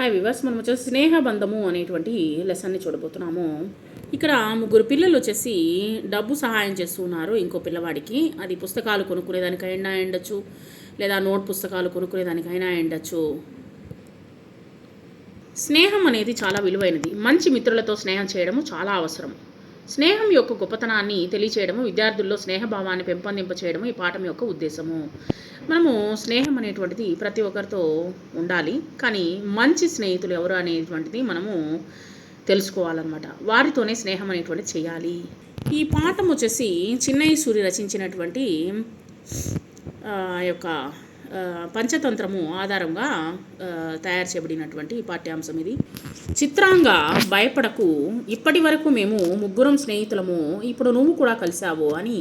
Hi viewers మనం వచ్చేసి స్నేహబంధము అనేటువంటి లెసన్ని చూడబోతున్నాము. ఇక్కడ ముగ్గురు పిల్లలు వచ్చేసి డబ్బు సహాయం చేస్తున్నారు ఇంకో పిల్లవాడికి. అది పుస్తకాలు కొనుక్కునేదానికైనా ఉండొచ్చు లేదా నోట్ పుస్తకాలు కొనుక్కునేదానికైనా ఉండొచ్చు స్నేహం అనేది చాలా విలువైనది. మంచి మిత్రులతో స్నేహం చేయడము చాలా అవసరం. స్నేహం యొక్క గొప్పతనాన్ని తెలియచేయడము విద్యార్థుల్లో స్నేహభావాన్ని పెంపొందింప చేయడము ఈ పాఠం యొక్క ఉద్దేశము. మనము స్నేహం అనేటువంటిది ప్రతి ఒక్కరితో ఉండాలి కానీ మంచి స్నేహితులు ఎవరు అనేటువంటిది మనము తెలుసుకోవాలన్నమాట. వారితోనే స్నేహం అనేటువంటిది చేయాలి. ఈ పాఠం వచ్చేసి చిన్నయ్య సూరి రచించినటువంటి ఆ యొక్క పంచతంత్రము ఆధారంగా తయారు చేయబడినటువంటి పాఠ్యాంశం ఇది. చిత్రాంగా భయపడకు ఇప్పటి వరకు మేము ముగ్గురం స్నేహితులము ఇప్పుడు నువ్వు కూడా కలిసావు అని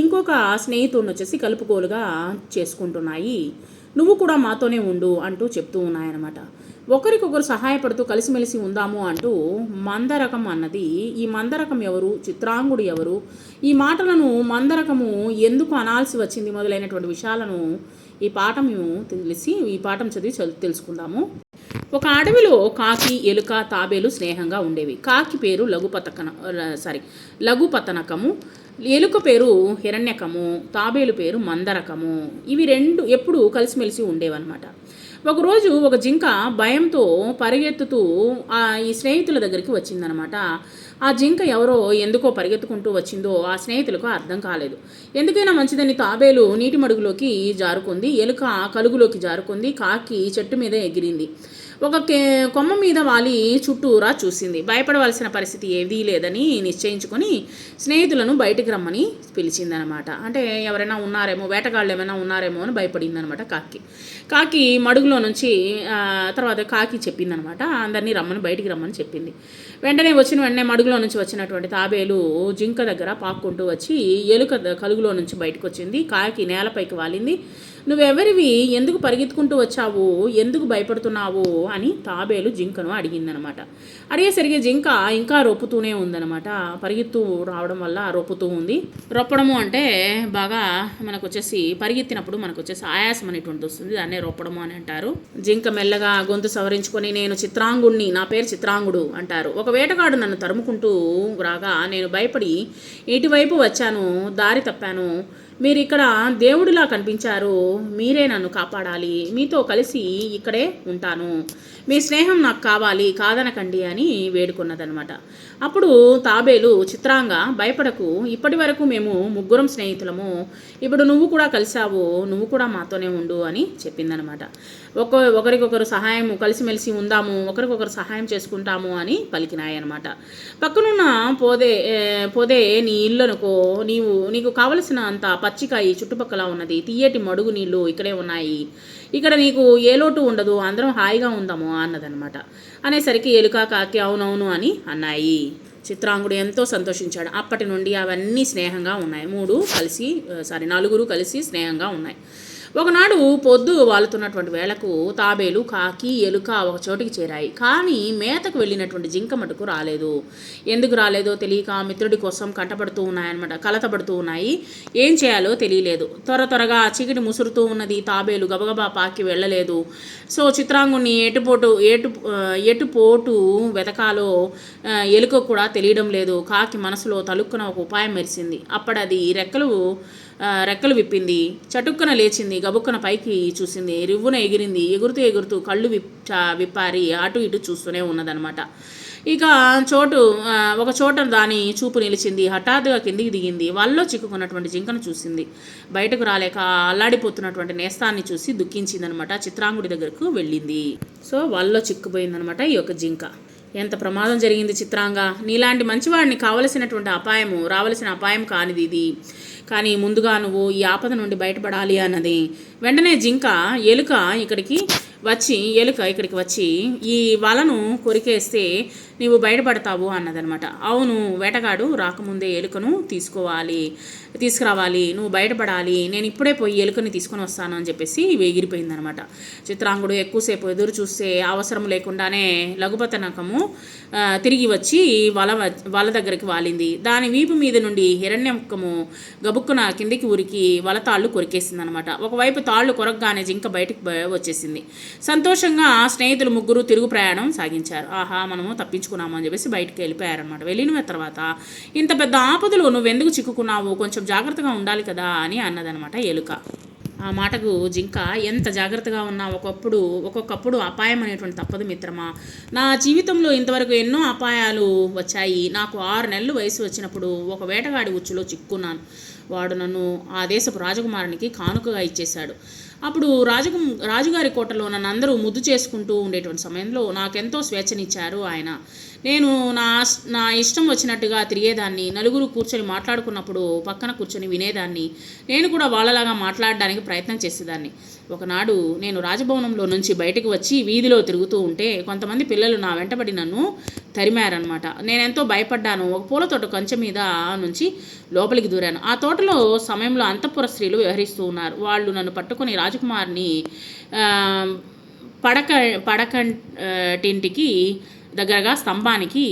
ఇంకొక స్నేహితుడిని వచ్చేసి కలుపుకోలుగా చేసుకుంటున్నాయి. నువ్వు కూడా మాతోనే ఉండు అంటూ చెప్తూ ఉన్నాయన్నమాట. ఒకరికొకరు సహాయపడుతూ కలిసిమెలిసి ఉందాము అంటూ మందరకం అన్నది. ఈ మందరకం ఎవరు? చిత్రాంగుడు ఎవరు? ఈ మాటలను మందరకము ఎందుకు అనాల్సి వచ్చింది మొదలైనటువంటి విషయాలను ఈ పాఠం తెలిసి ఈ పాఠం చదివి చదువు తెలుసుకుందాము. ఒక అడవిలో కాకి ఎలుక తాబేలు స్నేహంగా ఉండేవి. కాకి పేరు లఘుపతకన సారీ లఘుపతనకము ఎలుక పేరు హిరణ్యకము తాబేలు పేరు మందరకము. ఇవి రెండు ఎప్పుడు కలిసిమెలిసి ఉండేవన్నమాట. ఒకరోజు ఒక జింక భయంతో పరిగెత్తుతూ ఆ ఈ స్నేహితుల దగ్గరికి వచ్చిందనమాట. ఆ జింక ఎవరో ఎందుకో పరిగెత్తుకుంటూ వచ్చిందో ఆ స్నేహితులకు అర్థం కాలేదు. ఎందుకైనా మంచిదని తాబేలు నీటి మడుగులోకి జారుకుంది ఎలుక కలుగులోకి జారుకుంది కాకి చెట్టు మీద ఎగిరింది. ఒక కే కొమ్మ మీద వాలి చుట్టూరా చూసింది. భయపడవలసిన పరిస్థితి ఏదీ లేదని నిశ్చయించుకొని స్నేహితులను బయటికి రమ్మని పిలిచిందనమాట. అంటే ఎవరైనా ఉన్నారేమో వేటగాళ్ళు ఏమైనా ఉన్నారేమో అని భయపడిందనమాట కాకి. కాకి మడుగులో నుంచి తర్వాత కాకి చెప్పిందనమాట. అందరినీ రమ్మని బయటికి రమ్మని చెప్పింది. వెంటనే వచ్చిన వెంటనే మడుగులో నుంచి వచ్చినటువంటి తాబేలు జింక దగ్గర పాక్కుంటూ వచ్చి ఎలుక కలుగులో నుంచి బయటకు వచ్చింది కాకి నేలపైకి వాలింది. నువ్వెవరివి? ఎందుకు పరిగెత్తుకుంటూ వచ్చావు? ఎందుకు భయపడుతున్నావు? అని తాబేలు జింకను అడిగిందనమాట. అడిగేసరికి జింక ఇంకా రొప్పుతూనే ఉందనమాట. పరిగెత్తు రావడం వల్ల రొప్పుతూ ఉంది. రొప్పడము అంటే బాగా మనకు వచ్చేసి పరిగెత్తినప్పుడు మనకు వచ్చేసి ఆయాసం అనేటువంటి వస్తుంది. దాన్నే రొప్పడము అని అంటారు. జింక మెల్లగా గొంతు సవరించుకొని నేను చిత్రాంగుణ్ణి నా పేరు చిత్రాంగుడు అంటారు. ఒక వేటగాడు నన్ను తరుముకుంటూ రాగా నేను భయపడి ఇటువైపు వచ్చాను దారి తప్పాను. మీరు ఇక్కడ దేవుడిలా కనిపించారు. మీరే నన్ను కాపాడాలి. మీతో కలిసి ఇక్కడే ఉంటాను. మీ స్నేహం నాకు కావాలి కాదనకండి అని వేడుకున్నదనమాట అప్పుడు తాబేలు చిత్రాంగా భయపడకు ఇప్పటి వరకు మేము ముగ్గురం స్నేహితులము. ఇప్పుడు నువ్వు కూడా కలిసావు నువ్వు కూడా మాతోనే ఉండు అని చెప్పిందనమాట ఒక ఒకరికొకరు సహాయం కలిసిమెలిసి ఉందాము ఒకరికొకరు సహాయం చేసుకుంటాము అని పలికినాయనమాట పక్కనున్న పోదే పోదే నీ ఇల్లు అనుకో నీవు నీకు కావలసిన అంత పచ్చికాయి చుట్టుపక్కల ఉన్నది. తీయటి మడుగు నీళ్ళు ఇక్కడే ఉన్నాయి. ఇక్కడ నీకు ఏ లోటు ఉండదు. అందరం హాయిగా ఉందాము అన్నదనమాట. అనేసరికి ఎలుక కాకి అవునవును అని అన్నాయి. చిత్రాంగుడు ఎంతో సంతోషించాడు. అప్పటి నుండి అవన్నీ స్నేహంగా ఉన్నాయి. మూడు కలిసి సారీ నలుగురు కలిసి స్నేహంగా ఉన్నాయి. ఒకనాడు పొద్దు వాలుతున్నటువంటి వేళకు తాబేలు కాకి ఎలుక ఒక చోటికి చేరాయి. కానీ మేతకు వెళ్ళినటువంటి జింక మటుకు రాలేదు. ఎందుకు రాలేదో తెలియక మిత్రుడి కోసం కంటపడుతూ ఉన్నాయన్నమాట కలతపడుతూ ఉన్నాయి. ఏం చేయాలో తెలియలేదు. త్వర త్వరగా చీకటి ముసురుతూ ఉన్నది తాబేలు గబగబా పాకి వెళ్ళలేదు. సో చిత్రాంగుని ఎటుపోటు ఎటు ఎటుపోటు వెతకాలో ఎలుక కూడా తెలియడం లేదు. కాకి మనసులో తలుక్కున ఒక ఉపాయం మెరిసింది. అప్పుడది రెక్కలు రెక్కలు విప్పింది చటుక్కున లేచింది గబుక్కన పైకి చూసింది. రివ్వున ఎగిరింది ఎగురుతూ ఎగురుతూ కళ్ళు విప్ చా- విప్పారి అటు ఇటు చూస్తూనే ఉన్నదనమాట ఇక చోటు ఒక చోట దాని చూపు నిలిచింది. హఠాత్తుగా కిందికి దిగింది. వాళ్ళలో చిక్కుకున్నటువంటి జింకను చూసింది. బయటకు రాలేక అల్లాడిపోతున్నటువంటి నేస్తాన్ని చూసి దుఃఖించిందనమాట చిత్రాంగుడి దగ్గరకు వెళ్ళింది. సో వాళ్ళలో చిక్కుపోయిందనమాట ఈ యొక్క జింక. ఎంత ప్రమాదం జరిగింది చిత్రాంగా? నీలాంటి మంచివాడిని కావలసినటువంటి అపాయము రావలసిన అపాయం కానిది ఇది. కానీ ముందుగా నువ్వు ఈ ఆపద నుండి బయటపడాలి అన్నది. వెంటనే జింక ఎలుక ఇక్కడికి వచ్చి ఎలుక ఇక్కడికి వచ్చి ఈ వలను కొరికేస్తే నీవు బయటపడతావు అన్నదనమాట. అవును వేటగాడు రాకముందే ఎలుకను తీసుకోవాలి తీసుకురావాలి నువ్వు బయటపడాలి నేను ఇప్పుడే పోయి ఎలుకని తీసుకొని వస్తాను అని చెప్పేసి ఎగిరిపోయిందనమాట చిత్రాంగుడు ఎక్కువసేపు ఎదురు చూస్తే అవసరం లేకుండానే లఘుపతనకము తిరిగి వచ్చి వల వ- వల దగ్గరికి వాలింది. దాని వీపు మీద నుండి హిరణ్యముఖము గబుక్కున కిందికి ఉరికి వల తాళ్ళు కొరికేసింది అనమాట ఒకవైపు తాళ్ళు కొరకగానే జింక బయటకు వచ్చేసింది. సంతోషంగా స్నేహితులు ముగ్గురు తిరుగు ప్రయాణం సాగించారు. ఆహా మనము తప్పించుకున్నాము అని చెప్పేసి బయటికి వెళ్ళిపోయారనమాట వెళ్ళిన తర్వాత ఇంత పెద్ద ఆపదలు నువ్వెందుకు చిక్కుకున్నావు? కొంచెం జాగ్రత్తగా ఉండాలి కదా అని అన్నదనమాట ఎలుక. ఆ మాటకు జింక ఎంత జాగ్రత్తగా ఉన్నా ఒకప్పుడు ఒక్కొక్కప్పుడు అపాయం అనేటువంటి తప్పదు మిత్రమా. నా జీవితంలో ఇంతవరకు ఎన్నో అపాయాలు వచ్చాయి. నాకు ఆరు నెలలు వయసు వచ్చినప్పుడు ఒక వేటగాడి ఉచ్చులో చిక్కున్నాను. వాడు నన్ను ఆ దేశపు రాజకుమారునికి కానుకగా ఇచ్చేశాడు. అప్పుడు రాజకు రాజుగారి కోటలో నన్ను అందరూ ముద్దు చేసుకుంటూ ఉండేటువంటి సమయంలో నాకెంతో స్వేచ్ఛనిచ్చారు ఆయన. నేను నా నా ఇష్టం వచ్చినట్టుగా తిరిగేదాన్ని నలుగురు కూర్చొని మాట్లాడుకున్నప్పుడు పక్కన కూర్చొని వినేదాన్ని నేను కూడా వాళ్ళలాగా మాట్లాడడానికి ప్రయత్నం చేసేదాన్ని. ఒకనాడు నేను రాజభవనంలో నుంచి బయటకు వచ్చి వీధిలో తిరుగుతూ ఉంటే కొంతమంది పిల్లలు నా వెంటబడి నన్ను తరిమారనమాట నేనెంతో భయపడ్డాను. ఒక పూల తోట కంచె మీద నుంచి లోపలికి దూరాను. ఆ తోటలో సమయంలో అంతఃపుర స్త్రీలు వ్యవహరిస్తూ ఉన్నారు. వాళ్ళు నన్ను పట్టుకొని రాజకుమారిని పడక పడకంటింటికి దగ్గరగా స్తంభానికి